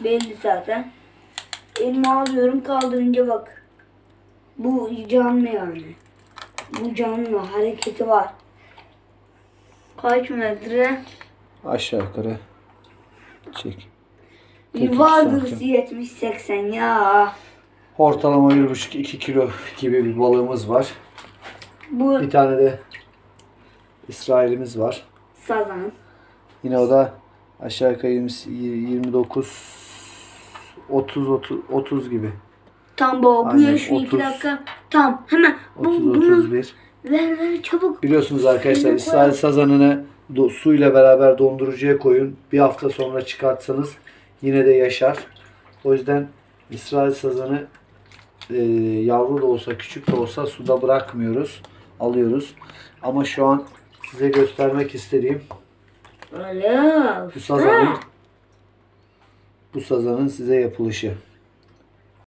Belli zaten. Elime alıyorum kaldırınca bak. Bu canlı yani. Bu canlı hareketi var. Kaç metre? Aşağı yukarı çek. 42 Vardır santim. 70-80 ya. Ortalama 1,5-2 kilo gibi bir balığımız var. Bu Bir tane de İsrail'imiz var. sazan. Yine o da aşağı yukarı 20, 29 30 30 30 gibi. Tam bu. Bu Aynen, yaşıyor 2 30. dakika. Tam hemen. Bu, 30 bunu 31. ver ver çabuk. Biliyorsunuz arkadaşlar İsrail sazanını do- suyla beraber dondurucuya koyun. Bir hafta sonra çıkartsanız yine de yaşar. O yüzden İsrail sazanı e, yavru da olsa küçük de olsa suda bırakmıyoruz. Alıyoruz. Ama şu an size göstermek istediğim Öyle. bu sazanın bu sazanın size yapılışı.